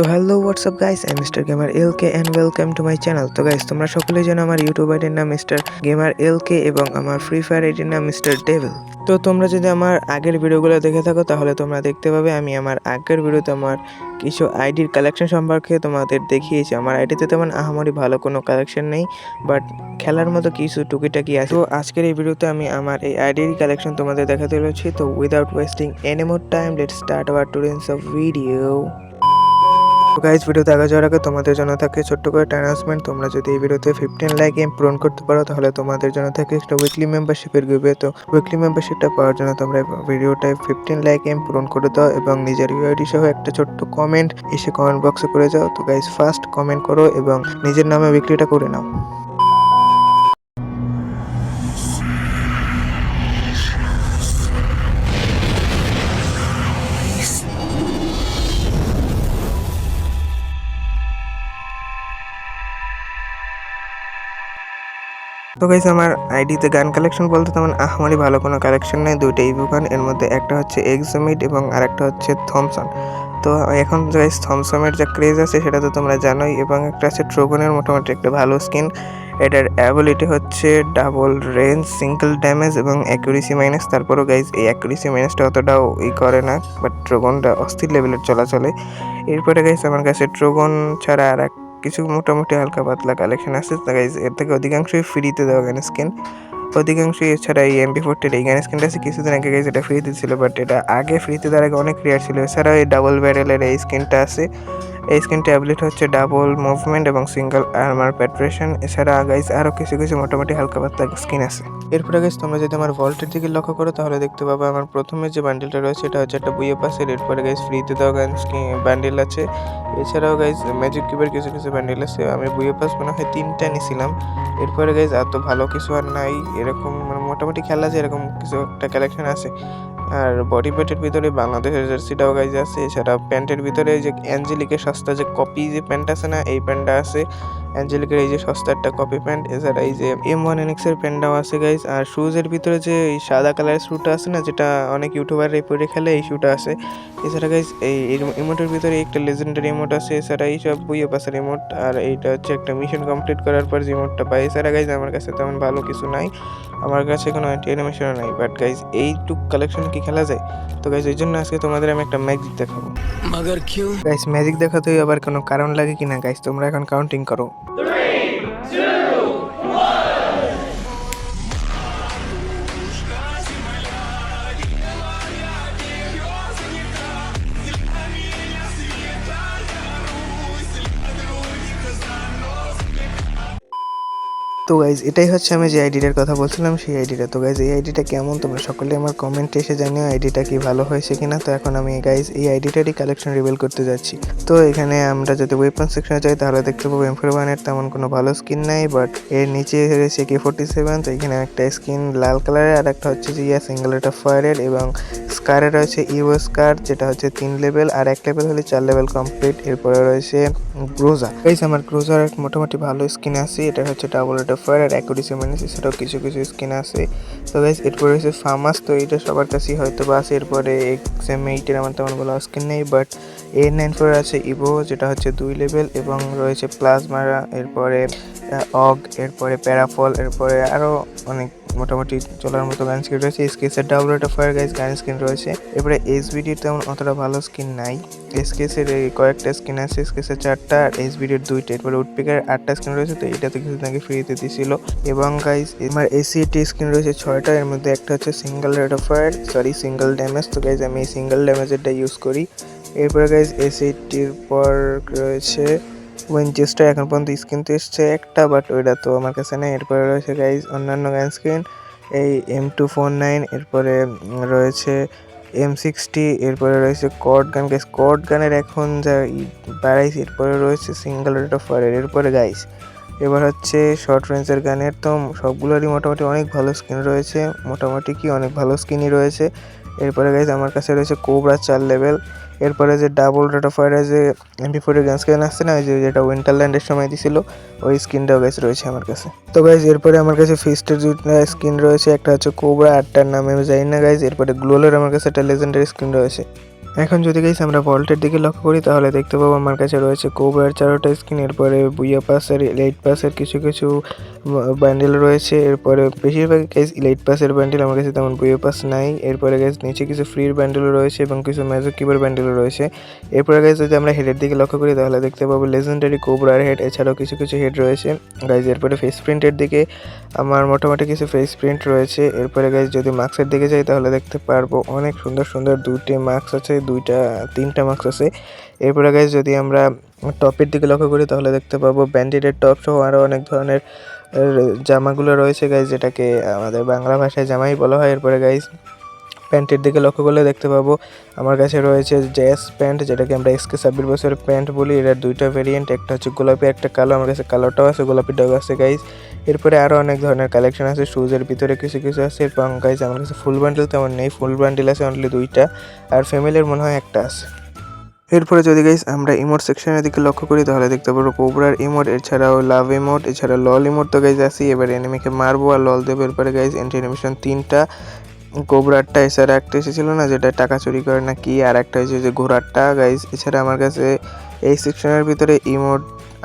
তো hello WhatsApp guys I mister gamer L K and welcome to my channel তো guys তোমরা সকলেই জানো আমার ইউটিউব আইডির নাম মিস্টার গেমার এল কে এবং আমার ফ্রি ফায়ার আইডির নাম মিস্টার ডেভিল তো তোমরা যদি আমার আগের ভিডিওগুলো দেখে থাকো, তাহলে তোমরা দেখতে পাবে আমি আমার আগের ভিডিওতে আমার কিছু আইডির কালেকশন সম্পর্কে তোমাদের দেখিয়েছি। আমার আইডিতে তেমন আহামরি ভালো কোনো কালেকশন নেই বাট খেলার মতো কিছু টুকিটাকি আছে। তো আজকের এই ভিডিওতে আমি আমার এই আইডির কালেকশন তোমাদের দেখাতে চলেছি। তো without wasting any more time let start our today's of video guys ভিডিওতে দেখা যাওয়ার আগে তোমাদের জন্য থাকে ছোট্ট করে অ্যানাউন্সমেন্ট তোমরা যদি এই ভিডিওতে ফিফটিন লাইক এম পূরণ করতে পারো, তাহলে তোমাদের জন্য থাকে একটা উইকলি মেম্বারশিপের গ্রুপে তো উইকলি মেম্বারশিপটা পাওয়ার জন্য তোমরা ভিডিওটায় ফিফটিন লাইক এম পূরণ করে দাও এবং নিজের ইউআইডি সহ একটা ছোট্ট কমেন্ট এসে কমেন্ট বক্সে করে যাও। তো গাইজ ফার্স্ট কমেন্ট করো এবং নিজের নামে উইকলিটা করে নাও। তো গাইস আমার আইডিতে গান কালেকশন বলতে তেমন আহামারি ভালো কোনো কালেকশন নেই। দুইটাই গান এর মধ্যে একটা হচ্ছে এক্সামিট এবং আরেকটা হচ্ছে থমসন তো এখন গাইস থমসমের যে ক্রেজ আছে সেটা তো তোমরা জানোই এবং একটা আছে ট্রোগনের মোটামুটি একটা ভালো স্কিন এটার অ্যাবিলিটি হচ্ছে ডাবল রেঞ্জ সিঙ্গেল ড্যামেজ এবং অ্যাকুরেসি মাইনাস তারপরও গাইজ এই অ্যাকুরেসি মাইনাসটা অতটাও ই করে না বাট ট্রোগনটা অস্থির লেভেলের চলাচলে। এরপরে গাইজ আমার কাছে ট্রোগন ছাড়া আর এক কিছু মোটামুটি হালকা পাতলা কালেকশন আছে। গাইজ এর থেকে অধিকাংশই ফ্রিতে দেওয়া গান স্কিন অধিকাংশই এছাড়া এই এমপি ফোরটির এই গান স্কিনটা আছে। কিছুদিন আগে গাইজ এটা ফ্রিতে ছিল বাট এটা আগে ফ্রিতে দেওয়ার আগে অনেক রেয়ার ছিল। এছাড়াও এই ডাবল ব্যারেলের এই স্কিনটা আছে। এই স্কিন ট্যাবলেট হচ্ছে ডাবল মুভমেন্ট এবং সিঙ্গেল আর্মার প্যাট্রেশন এছাড়া গাইজ আরও কিছু কিছু মোটামুটি হালকা পাতলা স্কিন আছে। এরপরে গাইজ তোমরা যদি আমার ভল্টের দিকে লক্ষ্য করো, তাহলে দেখতে পাবে আমার প্রথমে যে বান্ডেলটা রয়েছে, এটা হচ্ছে একটা বুয়ে পাসের এরপরে গাইজ ফ্রিতে দেওয়া গান বান্ডেল আছে। এছাড়াও গাইজ ম্যাজিক কিউবের কিছু কিছু বান্ডেল আছে। আমি বুয়ে পাস মনে হয় তিনটা নিছিলাম। এরপরে গাইজ এত ভালো কিছু আর নাই। এরকম মানে মোটামুটি খেলা আছে, এরকম কিছু একটা কালেকশন আছে। আর বডি প্যান্টের ভিতরে বাংলাদেশের জার্সিটাও গাইজ আছে, এছাড়া প্যান্টের ভিতরে যে অ্যাঞ্জেলিকের সস্তা যে কপি যে প্যান্ট আছে না, এই প্যান্টটা আছে। অ্যাঞ্জেলিকের এই যে সস্তা একটা কপি প্যান্ট এছাড়া এই যে এম ওয়ান এন এক্সের প্যান্টটাও আছে গাইজ আর শুজের ভিতরে যে এই সাদা কালারের শ্যুটা আছে না যেটা অনেক ইউটিউবাররাই পরে খেলে এই শ্যুটা আছে। এছাড়া গাইজ এই ইমোটের ভিতরে একটা লেজেন্ডারি ইমোট আছে এছাড়া এই সব বুয়ে পাশের ইমোট আর এইটা হচ্ছে একটা মিশন কমপ্লিট করার পর যে ইমোটটা পাই এছাড়া গাইজ আমার কাছে তেমন ভালো কিছু নাই। আমার কাছে কোনো অ্যানিমেশনও নাই বাট গাইজ এইটুক কালেকশন কি খেলা যায়? তো গাইজ এই জন্য আজকে তোমাদের আমি একটা ম্যাজিক দেখাবো। ম্যাজিক দেখাতেই আবার কোনো কারণ লাগে কিনা গাইজ তোমরা এখন কাউন্টিং করো। Three, two, তো গাইজ এটাই হচ্ছে আমি যে আইডিটার কথা বলছিলাম, সেই আইডিটা তো গাইজ এই আইডিটা কেমন? তোমরা সকলে আমার কমেন্টে এসে জানিও আইডিটা কি ভালো হয়েছে কিনা? তো এখন আমি গাইজ এই আইডিটারই কালেকশন রিভিল করতে যাচ্ছি। তো এখানে আমরা যদি ওয়েপন সেকশনে যাই, তাহলে দেখতে পাবো এম ফোর ওয়ানের তেমন কোনো ভালো স্কিন নাই বাট এর নিচে রয়েছে কে ফোর্টি সেভেন তো এখানে একটা স্কিন লাল কালারের আর একটা হচ্ছে যে ইয়া সিঙ্গেল একটা ফায়ারের এবং স্কারে রয়েছে ইউও স্কার যেটা হচ্ছে তিন লেভেল আর এক লেভেল হলে চার লেভেল কমপ্লিট এরপরে রয়েছে গ্রোজা গাইজ আমার গ্রোজার মোটামুটি ভালো স্কিন আছে, এটা হচ্ছে ডাবল এটা ফায়ার আর অ্যাকুরেসি মাইনাস এছাড়াও কিছু কিছু স্কিন আছে। তো গাইজ এরপরে হচ্ছে ফার্মাস তো এটা সবার কাছেই হয়তো বা আছে। এরপরে এক্সাম এইটের আমার তেমন কোনো স্কিন নেই বাট এ নাইন ফোর আছে ইভো যেটা হচ্ছে দুই লেভেল এবং রয়েছে প্লাজমারা এরপরে অগ, এরপরে প্যারাফল, এরপরে আরও অনেক মোটামুটি চলার মতো গান স্ক্রিন রয়েছে স্কেসের ডাবল একটা ফায়ার গাইজ গান স্ক্রিন রয়েছে। এরপরে এসবিডির তেমন অতটা ভালো স্কিন নাই। এসকেসের কয়েকটা স্ক্রিন আছে এসকেসের চারটা আর এসবিডির দুইটা। এরপরে উডপিকার আটটা স্ক্রিন রয়েছে, তো এইটা তো কিছুদিন আগে ফ্রিতে দিছিল। এবং গাইজ আমার এসিটি স্ক্রিন রয়েছে ছয়টা, এর মধ্যে একটা হচ্ছে single rate of fire sorry single damage তো গাইজ আমি এই সিঙ্গেল ড্যামেজেরটা ইউজ করি। এরপরে গাইজ এসিটির পর রয়েছে উইনচেস্টার এখন পর্যন্ত স্ক্রিন তো এসছে একটা বাট ওইটা তো আমার কাছে নেই। এরপরে রয়েছে গাইজ অন্যান্য গান স্ক্রিন এই এম টু ফোর নাইন এরপরে রয়েছে এম সিক্সটি এরপরে রয়েছে কট গান গাইস কট গানের এখন যা বাড়াইছে এরপরে রয়েছে সিঙ্গেল রেট অফ ফায়ার এরপরে গাইস এবার হচ্ছে শর্ট রেঞ্জের গানের তো সবগুলোরই মোটামুটি অনেক ভালো স্কিন রয়েছে। মোটামুটি কি, অনেক ভালো স্কিনই রয়েছে। এরপরে গাইজ আমার কাছে রয়েছে কোবরা চার লেভেল এরপরে যে ডাবল রেট অফ ফায়ারে যে এমপি ফোর গান স্ক্রিন আসছে না, ওই যে যেটা উইন্টারল্যান্ডের সময় দিছিল, ওই স্কিনটাও গাছ রয়েছে আমার কাছে। তো গাইজ এরপরে আমার কাছে ফিস্টের দুটা স্কিন রয়েছে, একটা হচ্ছে কোবরা আটটার নামে আমি জানি না গাইজ এরপরে গ্লোলের আমার কাছে একটা লেজেন্ডারি স্কিন রয়েছে। এখন যদি গাইস আমরা ভল্টের দিকে লক্ষ্য করি, তাহলে দেখতে পাবো আমার কাছে রয়েছে কোবরার চারোটা স্কিন এরপরে বুইয়া পাসের ইলাইট পাসের কিছু কিছু ব্যান্ডেল রয়েছে, এরপরে বেশিরভাগ গাইস ইলাইট পাসের ব্যান্ডেল আমার কাছে তেমন বুইয়া পাস নাই, এরপরে গাইস নিচে কিছু ফ্রির ব্যান্ডেলও রয়েছে এবং কিছু ম্যাজিক কিবোর্ড ব্যান্ডেলও রয়েছে। এরপরে গাইস যদি আমরা হেডের দিকে লক্ষ্য করি, তাহলে দেখতে পাবো লেজেন্ডারি কোবরার হেড এছাড়াও কিছু কিছু হেড রয়েছে। গাইজ এরপরে ফেস প্রিন্টের দিকে আমার মোটামুটি কিছু ফেস প্রিন্ট রয়েছে। এরপরে গাইজ যদি মাস্কের দিকে যাই, তাহলে দেখতে পারব অনেক সুন্দর সুন্দর দুইটি মাস্ক আছে দুইটা, তিনটা মার্কস আছে। এরপরে গাইজ যদি আমরা টপের দিকে লক্ষ্য করি, তাহলে দেখতে পাবো ব্যান্ডেডের টপ সহ আরও অনেক ধরনের জামাগুলো রয়েছে গাইজ যেটাকে আমাদের বাংলা ভাষায় জামাই বলা হয়। এরপরে গাইজ প্যান্টের দিকে লক্ষ্য করলে দেখতে পাবো, আমার কাছে রয়েছে জ্যাস প্যান্ট যেটাকে আমরা এসকে ছাব্বিশ বছরের প্যান্ট বলি। এটার দুইটা ভেরিয়েন্ট একটা হচ্ছে গোলাপি, একটা কালো। আমার কাছে কালোটাও আছে, গোলাপিটাও আছে গাইজ এরপরে আরও অনেক ধরনের কালেকশন আছে শুজের ভিতরে কিছু কিছু আছে, এবং গাইজ আমার কাছে ফুল বান্ডেল তেমন নেই ফুল বান্ডেল আছে অনলি দুইটা, আর ফ্যামিলির মনে হয় একটা আছে। এরপরে যদি গাইস আমরা ইমোট সেকশনের দিকে লক্ষ্য করি, তাহলে দেখতে পারব কোবরার ইমোট এছাড়াও লাভ ইমোট এছাড়া লল ইমোট তো গাইজ আসি এবার এনিমিকে মারবো আর লল দেবো। এরপরে গাইজ এন্টি অ্যানিমেশন তিনটা, কোবরারটা এছাড়া একটা এসেছিল না, যেটা টাকা চুরি করে না কি আর একটা হচ্ছে যে ঘোড়ারটা। গাইজ এছাড়া আমার কাছে এই সেকশনের ভিতরে ইমোট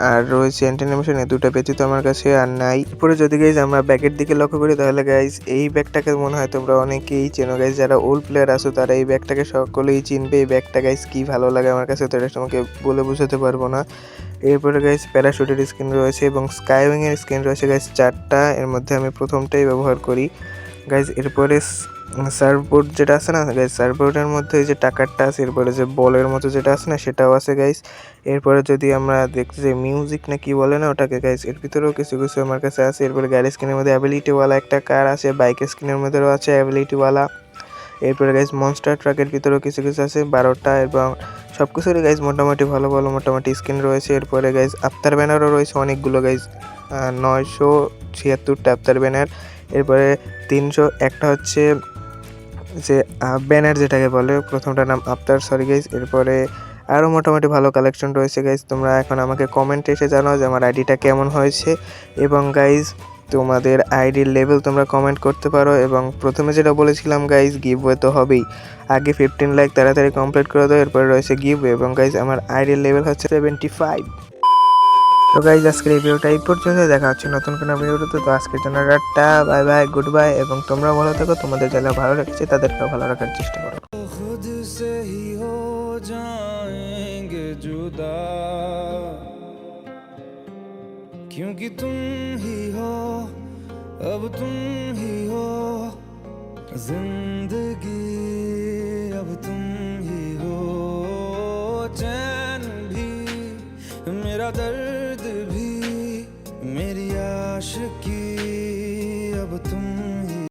আর রয়েছে অ্যান্টিনিমেশন এই দুটো ব্যতীত আমার কাছে আর নাই। এরপরে যদি গাইজ আমরা ব্যাগের দিকে লক্ষ্য করি, তাহলে গাইজ এই ব্যাগটাকে মনে হয় তোমরা অনেকেই চেনো। গাইজ যারা ওল্ড প্লেয়ার আছো, তারা এই ব্যাগটাকে সকলেই চিনবে। এই ব্যাগটা গাইজ কি ভালো লাগে আমার কাছে, তো এটা তোমাকে বলে বোঝাতে পারব না। এরপরে গাইজ প্যারাশুটের স্ক্রিন রয়েছে এবং স্কাইউইং এর স্ক্রিন রয়েছে। গাইজ চারটা, এর মধ্যে আমি প্রথমটাই ব্যবহার করি। গাইজ এরপরে সার্ভবোর্ড যেটা আছে না গাইজ সার্ভবোর্ডের মধ্যে এই যে টাকারটা আছে, এরপরে যে বলের মতো যেটা আছে না, সেটাও আছে গাইজ এরপরে যদি আমরা দেখতে যে মিউজিক না কি বলে না ওটাকে গাইজ এর ভিতরেও কিছু কিছু আমার কাছে আছে। এরপরে গাড়ি স্ক্রিনের মধ্যে অ্যাবিলিটিওয়ালা একটা কার আছে বাইকের স্ক্রিনের মধ্যেও আছে অ্যাবিলিটিওয়ালা এরপরে গাইজ মনস্টার ট্রাকের ভিতরেও কিছু কিছু আছে, বারোটা এবং সব কিছুরই গাইজ মোটামুটি ভালো ভালো মোটামুটি স্ক্রিন রয়েছে। এরপরে গাইজ আফতার ব্যানারও রয়েছে অনেকগুলো গাইজ নয়শো ছিয়াত্তরটা আফতার ব্যানার এরপরে তিনশো, একটা হচ্ছে যে ব্যানার যেটাকে বলে, প্রথমটার নাম আফতার সরি গাইজ এরপরে আরও মোটামুটি ভালো কালেকশন রয়েছে গাইজ তোমরা এখন আমাকে কমেন্টে এসে জানাও যে আমার আইডিটা কেমন হয়েছে। এবং গাইজ তোমাদের আইডির লেভেল তোমরা কমেন্ট করতে পারো এবং প্রথমে যেটা বলেছিলাম গাইজ গিভওয়ে তো হবেই। আগে ফিফটিন লাইক তাড়াতাড়ি কমপ্লিট করে দাও, এরপরে রয়েছে গিভওয়ে এবং গাইজ আমার আইডির লেভেল হচ্ছে সেভেন্টি ফাইভ তো গাইজ আজকের এই ভিডিওটা এই পর্যন্ত দেখা হচ্ছে নতুন কোনো ভিডিওতে তো আজকের জন্য tata bye bye good bye এবং তোমরা ভালো থাকো তোমাদের যারা ভালো লাগছে তাদেরকেও ভালো রাখার চেষ্টা করো खुद से ही हो जाएंगे जुदा क्योंकि तुम ही हो अब तुम ही हो जिंदगी अब तुम ही हो चैन भी मेरा दर्द